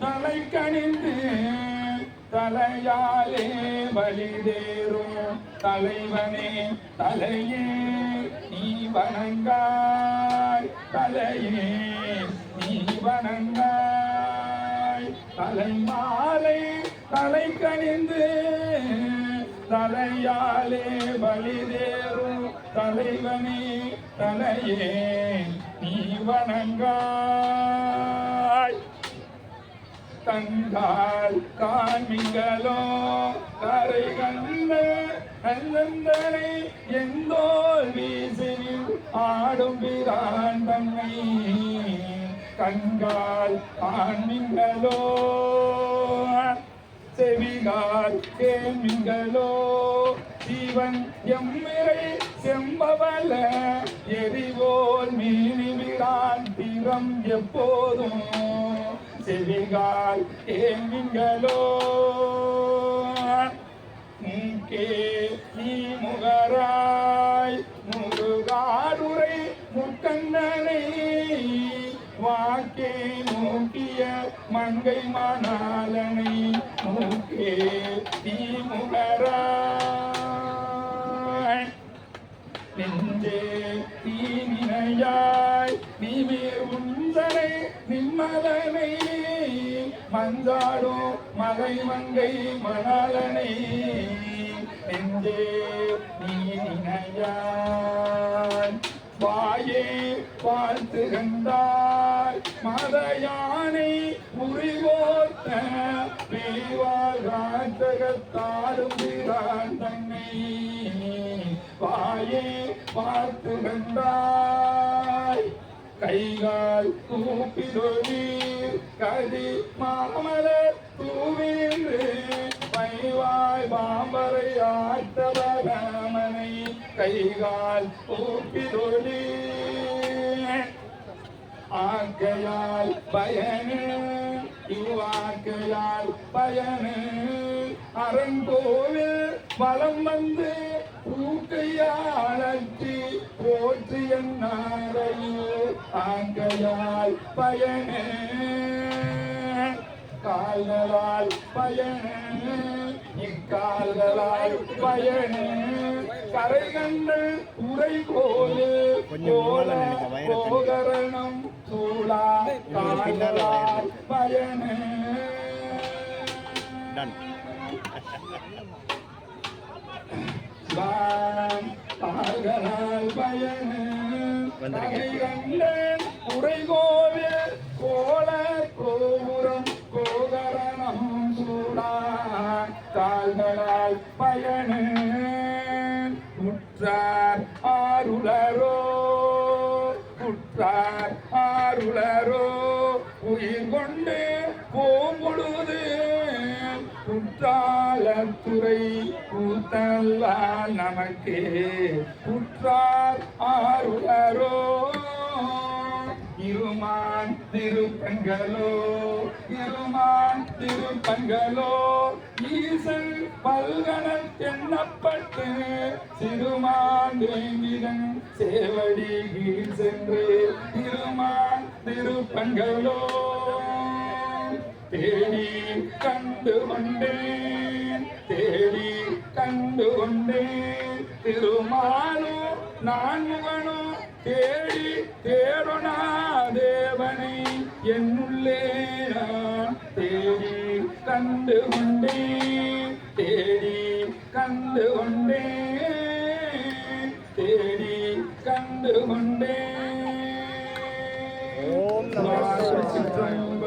தலை கணிந்து தலையாலே வழிதேறும் தலைவனே தலையே நீ வணங்காய். தலையே நீ வணங்காய். தலை மாலை தலை கணிந்து தலையாலே வழிதேறும் தலைவனே தலையே நீ வணங்காய். கண்டால் காமிங்களோ கரை கண்ட கந்தனை எந்தோல் வீசினில் ஆடும் பிரான் தன்னை கண்கால் காண்மிங்களோ? செவிகால் கேமிங்களோ சிவன் எம்மிரை செம்பவல எரிவோல் மீனிவிடான் திறம் எப்போதும் செவிகால் கேள்விங்களோ மூக்கே நீ முகராய் முருகாடுரை முக்கண்ணனை. வாக்கே நோக்கிய மங்கை மணாலனை முக்கே நீ முகராய் நிம்மதனை மஞ்சாடும் மலை மங்கை மணாலனை நெஞ்சே நீ நினையாய் வாயே பார்த்து கண்டாய். மதையானை உரிவோத்த பேவால் ராஜகத்தாடும் பிரான் தன்னை. வாயே பார்த்து கண்டாய். கைகால் கூப்பிடொலி கதி மாமலர் தூவின்று பைவாய் பாம்பரை ஆட்டவரமனை கைகால் கூப்பிடொலி ஆக்கையால் பயனு இவ்வாக்கையால் பயனு. அரங்கோவில் வலம் வந்து ஊக்கையாளற்றி போற்றி என்னாரையில் ஆக்கையால் பயனு. கால்களால் பயனு. இக்கால்களால் பயனு. கரை கண்டு உரை கோலு கோல கோகரணம் சூழா. கால்களால் பயனு. கால்களால் வந்திருக்கேன். கரை கோவில் கோல கோபுரம் கோகரணம் சூடா கால்களால் பயனு குற்றார் ஆருளரோ குற்றார் ஆருளரோ உயிர் கொண்டு போம்பொழுது குற்றாலத்துறை கூத்தல்லால் நமக்கு குற்றார் ஆருளரோ. இருமான் திருப்பங்களோ இருமான் திருப்பங்களோ ஈசன் பல்கணம் எண்ணப்பட்டு சிறுமான் வேங்கிதன் சேவடி கீழ் சென்று திருமான் திருப்பங்களோ தேடி கண்டு கொண்டேன் தேடி கண்டு கொண்டேன் திருமாலோ நான் முகனோ தேடி தேடனா தேவனை என்னுள்ளே நான் தேடி கண்டு கொண்டேன் தேடி கண்டு கொண்டேன் தேடி கண்டு கொண்டேன் ஓம் நம சிவாய. சிற்றம்பலம்